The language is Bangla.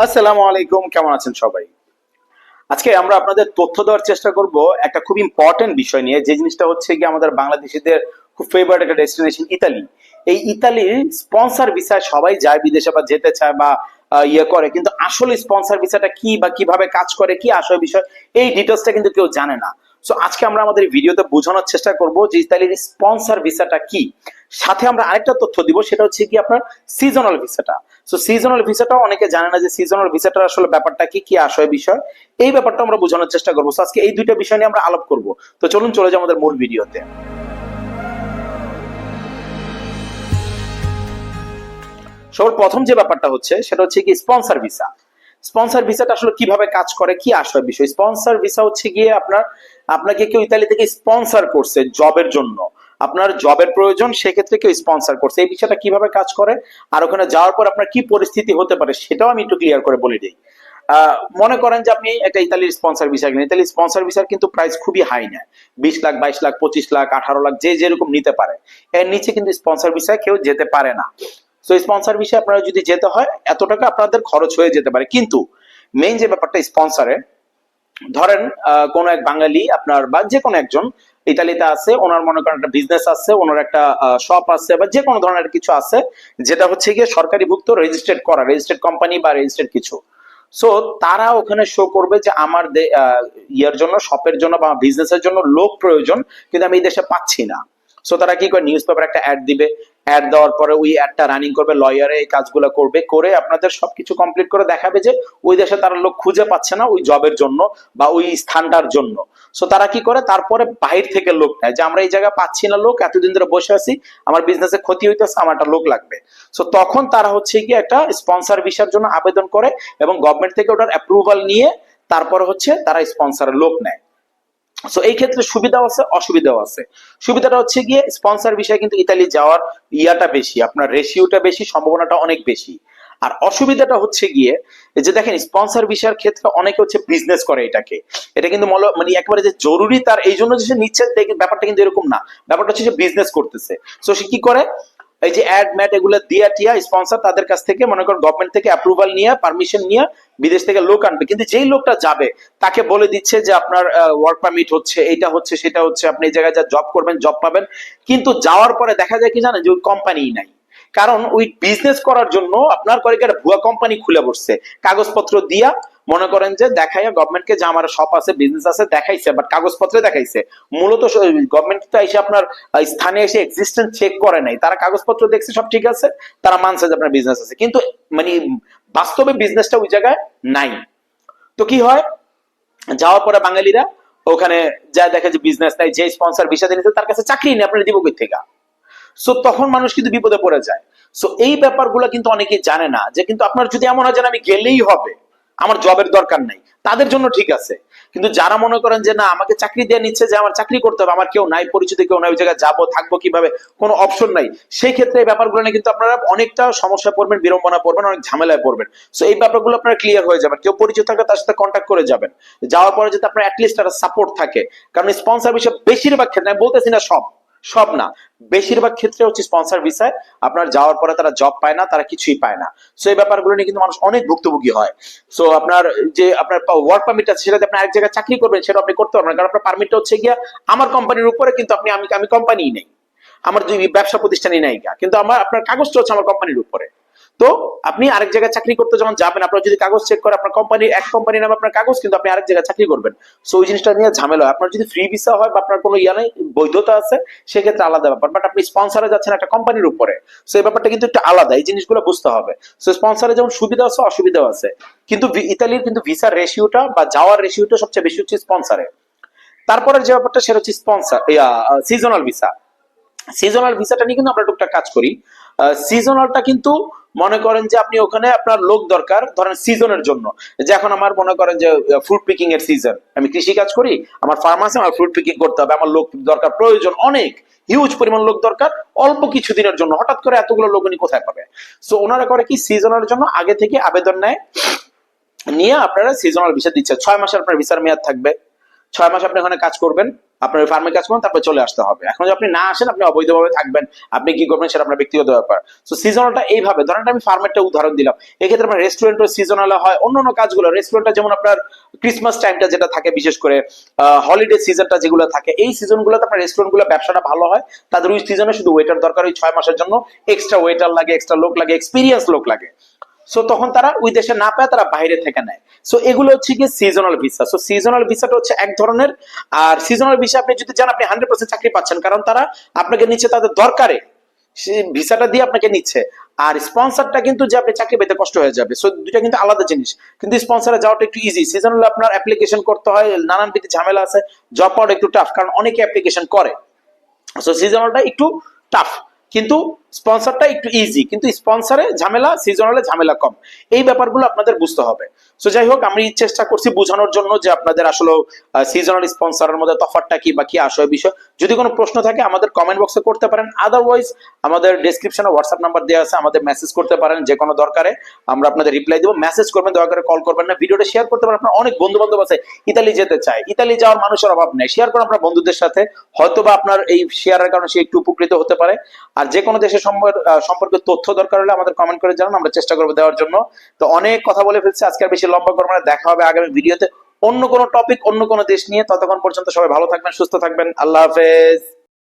আসসালামু আলাইকুম, কেমন আছেন সবাই? আজকে আমরা আপনাদের তথ্য দেওয়ার চেষ্টা করব একটা খুব ইম্পর্টেন্ট বিষয় নিয়ে, যে জিনিসটা হচ্ছে কি আমাদের বাংলাদেশিদের খুব ফেভারিট একটা ডেস্টিনেশন ইতালি। এই ইতালির স্পন্সর ভিসায় সবাই যায় বিদেশে বা যেতে চায় বা ইয়ে করে, কিন্তু আসলে স্পন্সর ভিসাটা কি বা কীভাবে কাজ করে, কি আসল বিষয়, এই ডিটেলসটা কিন্তু কেউ জানে না। সো আজকে আমরা আমাদের ভিডিওতে বোঝানোর চেষ্টা করব যে ইতালির স্পন্সর ভিসাটা কি। সাথে আমরা আরেকটা তথ্য দিব, সেটা হচ্ছে কি আপনার সিজনাল ভিসাটা সো সিজনাল ভিসাটাও অনেকে জানে না যে সিজনাল ভিসাটার আসলে ব্যাপারটা কি কি আসয় বিষয়। এই ব্যাপারটা আমরা বোঝানোর চেষ্টা করব। আজকে এই দুইটা বিষয় নিয়ে আমরা আলাপ করব। তো চলুন, চলে যাই আমাদের মূল ভিডিওতে। সবার প্রথম যে ব্যাপারটা হচ্ছে, সেটা হচ্ছে কি স্পন্সর ভিসা স্পন্সর ভিসাটা আসলে কীভাবে কাজ করে, কি আসয় বিষয়? স্পন্সর ভিসা হচ্ছে গিয়ে আপনার, আপনাকে কেউ ইতালি থেকে স্পন্সর করছে জবের জন্য। আপনার জবের প্রয়োজন, সেক্ষেত্রে কেউ স্পন্সর করছে। এই বিষয়টা কীভাবে কাজ করে আর ওখানে যাওয়ার পর আপনার কি পরিস্থিতি হতে পারে সেটাও আমি একটু ক্লিয়ার করে বলে দিই। মনে করেন যে আপনি একটা ইতালির স্পন্সর ভিসা গেলেন ইতালির স্পন্সর ভিসার কিন্তু প্রাইস খুবই হাই নেয়। বিশ লাখ, বাইশ লাখ, পঁচিশ লাখ, আঠারো লাখ, যে যেরকম নিতে পারে। এর নিচে কিন্তু স্পন্সর ভিসায় কেউ যেতে পারে না। তো স্পন্সর বিষয়ে আপনারা যদি যেতে হয়, এত টাকা আপনাদের খরচ হয়ে যেতে পারে। কিন্তু মেইন যে ব্যাপারটা স্পন্সরে ধরেন কোনো এক বাঙালি আপনার বা যে কোনো একজন ইতালিতে আছে, ওনার মনে করেন একটা বিজনেস আছে, ওনার একটা শপ আছে বা যে কোনো ধরনের কিছু আছে, যেটা হচ্ছে গিয়ে সরকারি ভুক্ত রেজিস্ট্রেড করা রেজিস্ট্রেড কোম্পানি বা রেজিস্ট্রেড কিছু। সো তারা ওখানে শো করবে যে আমার ইয়ের জন্য শপের জন্য বা বিজনেসের জন্য লোক প্রয়োজন, কিন্তু আমি এই দেশে পাচ্ছি না। সো তারা কি করে? নিউজ পেপার একটা অ্যাড দিবে। অ্যাড দেওয়ার পরে ওই অ্যাডটা রানিং করবে লয়ারে এই কাজগুলো করবে, করে আপনাদের সবকিছু কমপ্লিট করে দেখাবে যে ওই দেশে তারা লোক খুঁজে পাচ্ছে না ওই জবের জন্য বা ওই স্থানটার জন্য। সো তারা কি করে? তারপরে বাহির থেকে লোক নেয় যে, আমরা এই জায়গায় পাচ্ছি না লোক, এতদিন ধরে বসে আছি, আমার বিজনেসে ক্ষতি হইতেছে, আমার একটা লোক লাগবে। সো তখন তারা হচ্ছে কি একটা স্পন্সর ভিসার জন্য আবেদন করে এবং গভর্নমেন্ট থেকে ওটার অ্যাপ্রুভাল নিয়ে তারপর হচ্ছে তারা স্পন্সরের লোক নেয়। সো এই ক্ষেত্রে সুবিধাও আছে, অসুবিধাও আছে। সুবিধাটা হচ্ছে গিয়ে স্পন্সর বিষয়ে কিন্তু ইতালি যাওয়ার ইয়াটা বেশি, আপনার রেশিওটা বেশি, সম্ভাবনাটা অনেক বেশি। আর অসুবিধাটা হচ্ছে গিয়ে যে দেখেন স্পন্সর বিষয়ের ক্ষেত্রে অনেকে হচ্ছে বিজনেস করে এটাকে। এটা কিন্তু মানে একেবারে যে জরুরি তার, এই জন্য যে সে নিচ্ছে ব্যাপারটা কিন্তু এরকম না। ব্যাপারটা হচ্ছে যে বিজনেস করতেছে। সো সে কি করে? এই যে অ্যাড ম্যাট এগুলো দিয়া টিয়া স্পন্সর তাদের কাছ থেকে, মনে করেন গভর্নমেন্ট থেকে অ্যাপ্রুভাল নিয়ে পারমিশন নিয়ে বিদেশ থেকে লোক আনবে। কিন্তু যেই লোকটা যাবে, তাকে বলে দিচ্ছে যে আপনার ওয়ার্ক পারমিট হচ্ছে এটা হচ্ছে, সেটা হচ্ছে, আপনি এই জায়গায় যা জব করবেন জব পাবেন। কিন্তু যাওয়ার পরে দেখা যায় কি জানেন যে ওই কোম্পানিই নাই। কারণ ওই বিজনেস করার জন্য আপনার কয়েকটা ভুয়া কোম্পানি খুলে বসছে। কাগজপত্র দিয়া মনে করেন যে দেখাইয়া গভর্নমেন্টকে যে আমার শপ আছে বিজনেস আছে, দেখাইছে বাট কাগজপত্রে দেখাইছে। মূলত গভর্নমেন্ট তো এসে আপনার স্থানে এসে এক্সিস্টেন্স চেক করে নাই। তারা কাগজপত্র দেখছে, সব ঠিক আছে, তারা মানছে যে আপনার বিজনেস আছে। কিন্তু মানে বাস্তবে বিজনেসটা ওই জায়গায় নাই। তো কি হয়? যাওয়ার পরে বাঙালিরা ওখানে যা দেখে যে বিজনেস নাই, যে স্পন্সর ভিসা দিয়েছে তার কাছে চাকরি নেই, আপনার দিব কই থেকে? সো তখন মানুষ কিন্তু বিপদে পড়ে যায়। সো এই ব্যাপারগুলো কিন্তু অনেকেই জানে না যে, কিন্তু আপনার যদি এমন হয় যে আমি গেলেই হবে আমার জবের দরকার নাই। তাদের জন্য ঠিক আছে। কিন্তু যারা মনে করেন যে, না, আমাকে চাকরি দিয়ে নিচ্ছে যে, আমার চাকরি করতে হবে, আমার কেউ নাই, পরিচিত কেউ নাই, ওই জায়গায় যাব, থাকব কীভাবে, কোনো অপশন নাই। সেই ক্ষেত্রে এই ব্যাপারগুলো নিয়ে কিন্তু আপনারা অনেকটা সমস্যায় পড়বেন, বিড়ম্বনা পড়বেন, অনেক ঝামেলায় পড়বেন। সো এই ব্যাপারগুলো আপনারা ক্লিয়ার হয়ে যাবেন। কেউ পরিচিত থাকলে তার সাথে কন্ট্যাক্ট করে যাবেন। যাওয়ার পরে যাতে আপনার অ্যাটলিস্ট একটা সাপোর্ট থাকে, কারণ স্পন্সর বিষয়ে বেশিরভাগ ক্ষেত্রে, আমি বলতেছি না সব সব না। বেশিরভাগ ক্ষেত্রে হচ্ছে স্পন্সার ভিসায় আপনার যাওয়ার পরে তারা জব পায় না, তারা কিছুই পায় না। সো এই ব্যাপারগুলো নিয়ে কিন্তু মানুষ অনেক ভুক্তভোগী হয়। সো আপনার যে আপনার ওয়ার্ক পারমিট আছে, সেটাতে আপনি এক জায়গায় চাকরি করবেন, সেটা আপনি করতে পারবেন কারণ আপনার পারমিট হচ্ছে গিয়া আমার কোম্পানির উপরে, কিন্তু আপনি, আমি আমি কোম্পানি নেই। আমার দুই ব্যবসা প্রতিষ্ঠানই নাই। কিন্তু আমার, আপনার কাগজটা হচ্ছে আমার কোম্পানির উপরে। তো আপনি আরেক জায়গায় চাকরি করতে যখন যাবেন, আপনার যদি কাগজ চেক করে আপনার কোম্পানির এক কোম্পানির নামে আপনার কাগজ, কিন্তু আপনি আরেক জায়গায় চাকরি করবেন। সো ওই জিনিসটা নিয়ে ঝামেলা হয়। আপনার যদি ফ্রি ভিসা হয় বা আপনার কোনো ইয়া নেই, বৈধতা আছে, সেক্ষেত্রে আলাদা ব্যাপার। বাট আপনি স্পন্সরে যাচ্ছেন একটা কোম্পানির উপরে। সো এই ব্যাপারটা কিন্তু একটু আলাদা। এই জিনিসগুলো বুঝতে হবে। সো স্পন্সরে যেমন সুবিধা আছে, অসুবিধাও আছে। কিন্তু ইতালির কিন্তু ভিসার রেশিওটা বা যাওয়ার রেশিওটা সবচেয়ে বেশি হচ্ছে স্পন্সরে তারপরের যে ব্যাপারটা, সেটা হচ্ছে স্পন্সর সিজনাল ভিসা সিজনাল ভিসাটা নিয়ে কিন্তু আমরা টুকটাক কাজ করি। সিজনালটা কিন্তু মনে করেন যে আপনি ওখানে আপনার লোক দরকার, ধরেন সিজনের জন্য। যে এখন আমার মনে করেন যে ফ্রুট পিকিং এর সিজন আমি কৃষি কাজ করি, আমার ফার্মাসে আমার ফ্রুট পিকিং করতে হবে। আমার লোক দরকার, প্রয়োজন অনেক। হিউজ পরিমাণ লোক দরকার, অল্প কিছু দিনের জন্য। হঠাৎ করে এতগুলো লোক উনি কোথায় পাবে? সো ওনারা করে কি সিজনের জন্য আগে থেকে আবেদন নেয়। নিয়ে আপনারা সিজনাল ভিসা দিচ্ছে। ছয় মাসে আপনার ভিসার মেয়াদ থাকবে। ছয় মাস আপনি ওখানে কাজ করবেন। আপনার ওই ফার্মে কাজ করুন, তারপর চলে আসতে হবে। এখন যদি আপনি না আসেন, আপনি অবৈধভাবে থাকবেন। আপনি কি করবেন সেটা আপনার ব্যক্তিগত ব্যাপার। তো সিজনালটা এইভাবে। ধরেন আমি ফার্মেরটা উদাহরণ দিলাম। এক্ষেত্রে আপনার রেস্টুরেন্টও সিজনাল হয় অন্য অন্য কাজগুলো রেস্টুরেন্টটা যেমন আপনার ক্রিসমাস টাইমটা যেটা থাকে, বিশেষ করে হলিডে সিজনটা যেগুলো থাকে, এই সিজনগুলোতে আপনার রেস্টুরেন্টগুলো ব্যবসাটা ভালো হয়। তাদের ওই সিজনে শুধু ওয়েটার দরকার ওই ছয় মাসের জন্য। এক্সট্রা ওয়েটার লাগে এক্সট্রা লোক লাগে এক্সপিরিয়েন্স লোক লাগে। সো তখন তারা ওই দেশে না পায়, তারা বাইরে থেকে নেয়। সো এগুলো হচ্ছে কি সিজনাল ভিসা সো সিজনাল ভিসাটা হচ্ছে এক ধরনের, আর সিজনাল ভিসা আপনি যদি চান, আপনি হান্ড্রেড পার্সেন্ট চাকরি পাচ্ছেন। কারণ তারা আপনাকে নিচ্ছে তাদের দরকারে। ভিসাটা দিয়ে আপনাকে নিচ্ছে। আর স্পন্সরটা কিন্তু যে আপনি চাকরি পেতে কষ্ট হয়ে যাবে। সো দুইটা কিন্তু আলাদা জিনিস। কিন্তু স্পন্সরে যাওয়াটা একটু ইজি সিজনাল আপনার অ্যাপ্লিকেশন করতে হয়, নানান বিধি ঝামেলা আছে। জব পাওয়াটা একটু টাফ কারণ অনেকে অ্যাপ্লিকেশন করে। সো সিজনালটা একটু টাফ কিন্তু স্পন্সরটা একটু ইজি কিন্তু স্পন্সরে ঝামেলা সিজনালে ঝামেলা কম। এই ব্যাপারগুলো আপনাদের বুঝতে হবে। সো যাই হোক, আমি চেষ্টা করছি বোঝানোর জন্য যে আপনাদের আসলে সিজনাল স্পন্সরের মধ্যে তফাৎটা কি বা কি আসয় বিষয়। যদি কোনো প্রশ্ন থাকে, আমাদের কমেন্ট বক্সে করতে পারেন। আদারওয়াইজ আমাদের ডেসক্রিপশনে হোয়াটসঅ্যাপ নাম্বার দেওয়া আছে, আমাদের মেসেজ করতে পারেন যে কোনো দরকারে। আমরা আপনাদের রিপ্লাই দেবো। মেসেজ করবেন, দয়া করে কল করবেন না। ভিডিওটা শেয়ার করতে পারেন। আপনার অনেক বন্ধু বান্ধব আছে, ইতালি যেতে চায়। ইতালি যাওয়ার মানুষের অভাব নেই। শেয়ার করুন আপনার বন্ধুদের সাথে। হয়তো বা আপনার এই শেয়ারের কারণে সে একটু উপকৃত হতে পারে। আর যে কোনো দেশের সম্পর্কে তথ্য দরকার হলে আমাদের কমেন্ট করে জানান, আমরা চেষ্টা করব দেওয়ার জন্য। তো অনেক কথা বলে ফেলছি, আজকে আর বেশি লম্বা করব না, দেখা হবে আগামী ভিডিওতে অন্য কোনো টপিক অন্য কোনো দেশ নিয়ে। ততক্ষণ পর্যন্ত সবাই ভালো থাকবেন, সুস্থ থাকবেন। আল্লাহ হাফেজ।